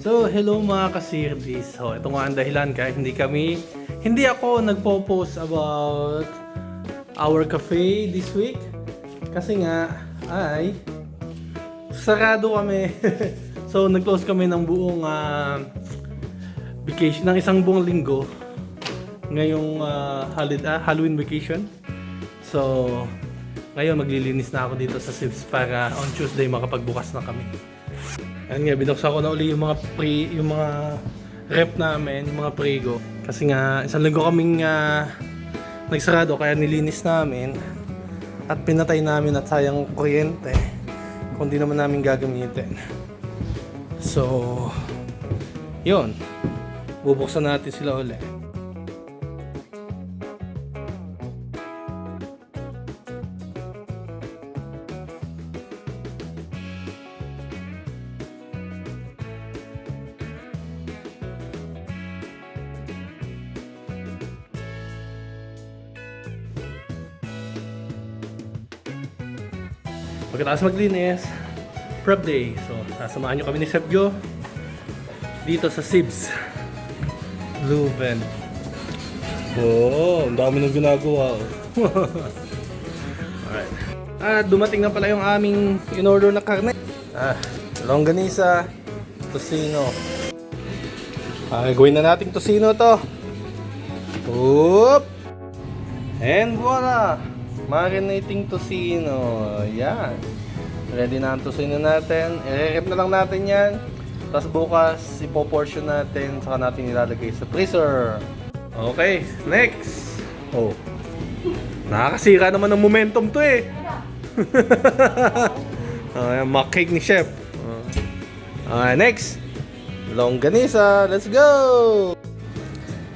So, hello mga kasirdis. So, ito nga ang dahilan kahit hindi kami, hindi ako nagpo-post about our cafe this week. Kasi nga, ay, sarado kami. so, nag-close kami ng buong ah, vacation, ng isang buong linggo. Ngayong ah, holi- ah, Halloween vacation. So, ngayon maglilinis na ako dito sa Sibs para on Tuesday makapagbukas na kami. Yan nga, binuksan ko na uli yung mga pre, yung mga rep namin, yung mga prego. Kasi nga, isang linggo kaming ah, nagsarado kaya nilinis namin at pinatay namin at sayang kuryente kung di naman namin gagamitin. So, yun. Bubuksan natin sila uli. Pagkatapos maglinis, prep day. So, sasamahan nyo kami ni Chef Joe dito sa Sibs. Leuven. Oh, ang dami nang ginagawa. oh. Alright. Ah, dumating na pala yung aming in-order na karne. Ah, longganisa, tosino. Ah, gawin na natin tosino to. Oop! And voila! Marinating tosino. Yan. Ready na ang tosino natin. I-rep na lang natin yan. Tapos bukas, ipoportion natin. Saka natin ilalagay sa freezer. Okay, next. Oh. Nakakasira naman ng momentum to eh. Ayan, mock cake ni Chef. Uh, next. Longganisa. Let's go!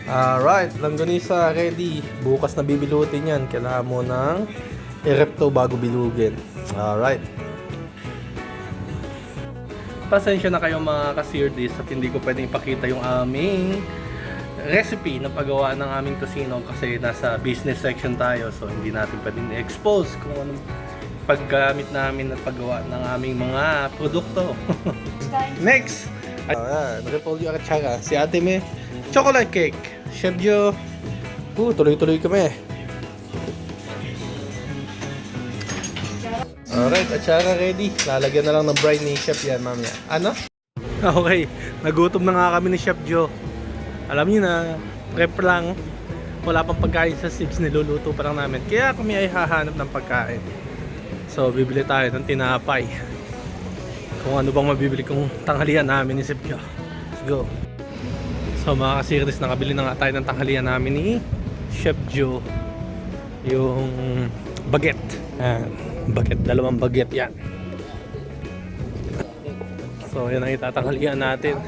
Alright, langganisa ready. Bukas na bibilutin yan. Kailangan mo ng i-rep to bago bilugin. Alright. Pasensya na kayo mga ka-series at hindi ko pwedeng ipakita yung aming recipe na paggawa ng aming tosino kasi nasa business section tayo so hindi natin pwedeng i-expose kung anong paggamit namin at paggawa ng aming mga produkto. Next! Ayan, Repolyo Arachara. Si ate may chocolate cake. Chef Joe. Uh, tuloy-tuloy kami. Alright, atsara ready. Lalagyan na lang ng brine ni Chef yan, mamaya. Ano? Okay, nagutom na nga kami ni Chef Joe. Alam niyo na, prep lang. Wala pang pagkain sa Sibs, niluluto pa lang namin. Kaya kami ay hahanap ng pagkain. So, bibili tayo ng tinapay. Kung ano bang mabibili kong tanghalian namin ni Chef Joe. Let's go. So mga kasiris, nakabili na nga tayo ng tanghalian namin ni Chef Joe. Yung baguette. Yan. Baguette. Dalawang baguette yan. So yan ang itatanghalian natin.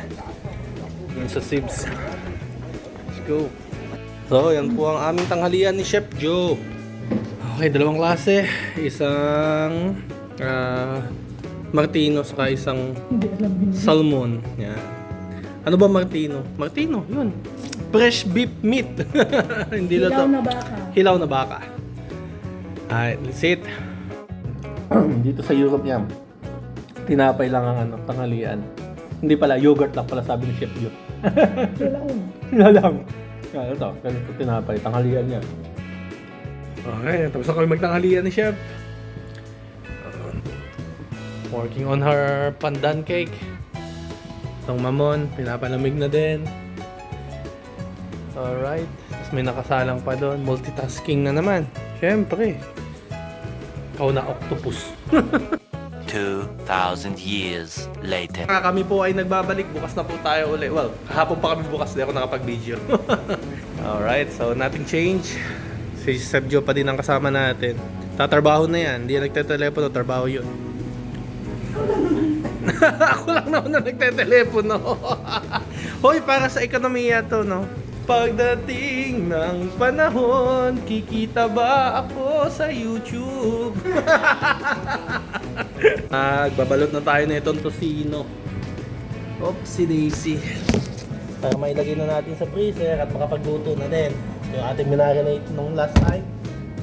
Yun sa Sibs. Let's go. So yan po ang aming tanghalian ni Chef Joe. Okay, dalawang klase. Isang ah, Martino saka isang salmon. Yan. Ano ba Martino? Martino, yun. Fresh beef meat. Hindi na to. Hilaw na baka. Hilaw na baka. Alright, let's eat. Dito sa Europe yan. Tinapay lang ang ano, tanghalian. Hindi pala, yogurt lang pala sabi ni Chef Joe. Hilaw. Wala lang. Kaya ito, ganito tinapay, tanghalian niya. Okay, tapos na kami magtanghalian ni Chef. Working on her pandan cake. Itong mamon, pinapalamig na din. Alright. Tapos may nakasalang pa doon. Multitasking na naman. Siyempre. Ikaw na octopus. 2,000 years later. Kaya kami po ay nagbabalik. Bukas na po tayo uli. Well, kahapon pa kami bukas. Di ako nakapag-video. Alright, so nothing change. Si Sergio pa din ang kasama natin. Tatrabaho na yan. Hindi nagtetelepono. Trabaho yun. ako lang naman na nagtetelepono. Hoy, para sa ekonomiya to, no? Pagdating ng panahon, kikita ba ako sa YouTube? Magbabalot na tayo na itong tosino. Oopsie daisy. Para mailagay na natin sa freezer at makapagluto na din. Yung ating minarinate nung last time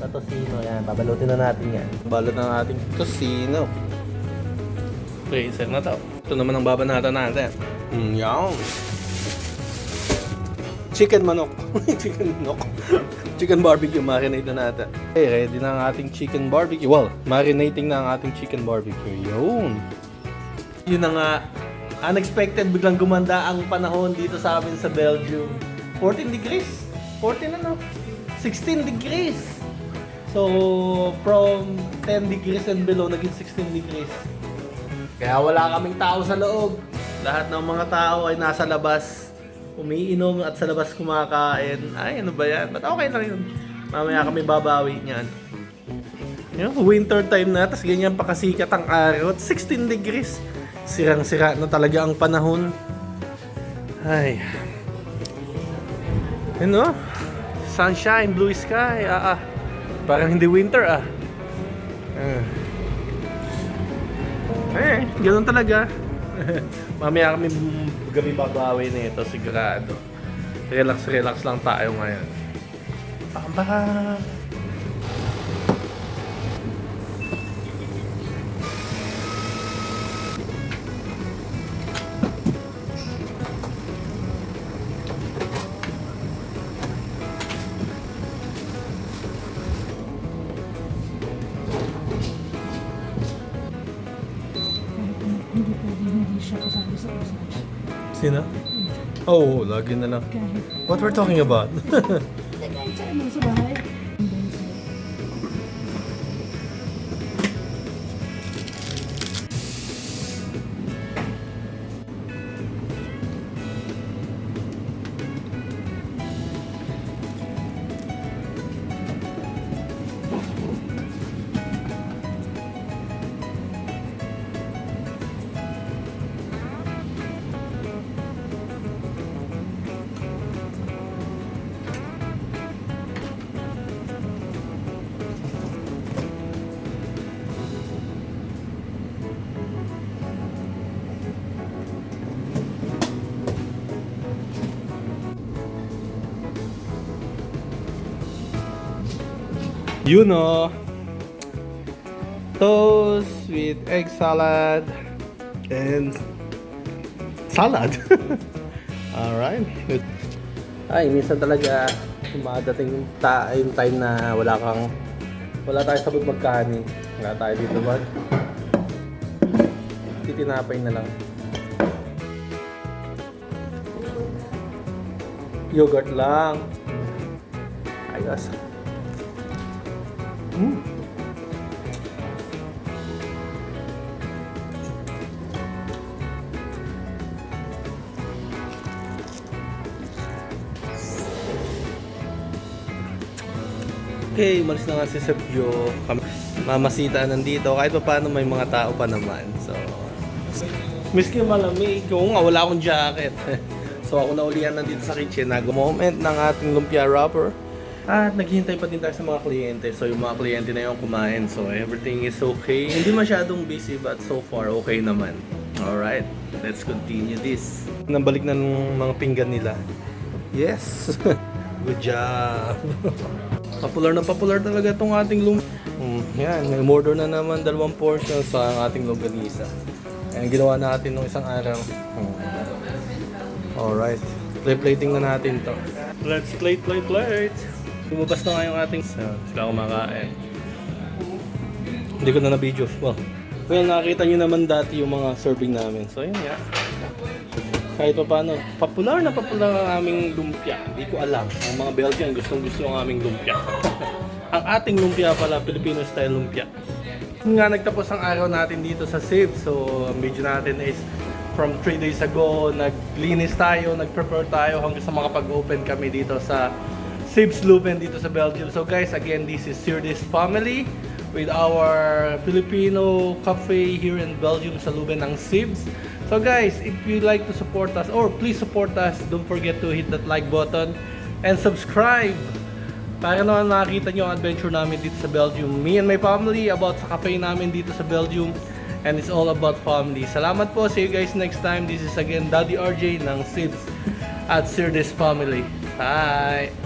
na tosino. Yan, babalutin na natin yan. Balot na ating tosino. Freezer na to. Ito naman ang babanatan natin. Mm, yan. Chicken manok. chicken manok. chicken barbecue, marinate na natin. Okay, ready na ang ating chicken barbecue. Well, marinating na ang ating chicken barbecue. Yun. Yun na nga. Unexpected, biglang gumanda ang panahon dito sa amin sa Belgium. 14 degrees. 14 ano? 16 degrees. So, from 10 degrees and below, naging 16 degrees. Kaya wala kaming tao sa loob. Lahat ng mga tao ay nasa labas. Umiinom at sa labas kumakain. Ay, ano ba yan? But okay lang yun. Mamaya kami babawi niyan. Yun, winter time na, tapos ganyan pa kasikat ang araw. At 16 degrees. Sirang-sira na talaga ang panahon. Ay. Ano? Sunshine, blue sky. Ah, ah. Parang hindi winter ah. Ah. Eh, ganun talaga. Mamaya kami gabi babawi na ito, sigurado. Relax, relax lang tayo ngayon. Pamba! Hindi Sino? Oh, lagi na lang. What we're talking about? Sa ano sa bahay. You know. Toast with egg salad and salad. Alright. Ay, minsan talaga dumadating ta yung time na wala kang wala tayo sabog magkanin. Wala tayo dito mag titinapay na lang. Yogurt lang. Ayos. Okay, malis na nga si Sergio. Mamasita nandito. Kahit pa paano may mga tao pa naman. So, miski malamig. Oo nga, wala akong jacket. so, ako na ulian nandito sa kitchen. Nag-moment ng ating lumpia wrapper. At naghihintay pa din tayo sa mga kliyente. So, yung mga kliyente na yung kumain. So, everything is okay. Hindi masyadong busy but so far okay naman. Alright, let's continue this. Nabalik na ng mga pinggan nila. Yes! Good job! popular na popular talaga itong ating lum... Hmm, yan, may order na naman dalawang portion sa ating longganisa. Ayan, ginawa natin nung isang araw. Hmm. Alright. Play plating na natin to. Let's plate, plate, plate. Lumabas na nga yung ating... So, sila kumakain. Hindi ko na na-video. Well, well, nakita nyo naman dati yung mga serving namin. So, yun nga. Kahit pa paano, popular na popular ang aming lumpia. Hindi ko alam. Ang mga Belgian gustong gusto ang aming lumpia. ang ating lumpia pala, Filipino style lumpia. Nga nagtapos ang araw natin dito sa SIP. So, ang video natin is from 3 days ago, naglinis tayo, nag-prepare tayo hanggang sa makapag-open kami dito sa Sibs Leuven dito sa Belgium. So guys, again, this is Sirdis family with our Filipino cafe here in Belgium sa Leuven ng Sibs. So guys, if you like to support us or please support us, don't forget to hit that like button and subscribe para naman makita nyo ang adventure namin dito sa Belgium. Me and my family about sa cafe namin dito sa Belgium and it's all about family. Salamat po. See you guys next time. This is again Daddy RJ ng Sibs at Sirdis Family. Bye!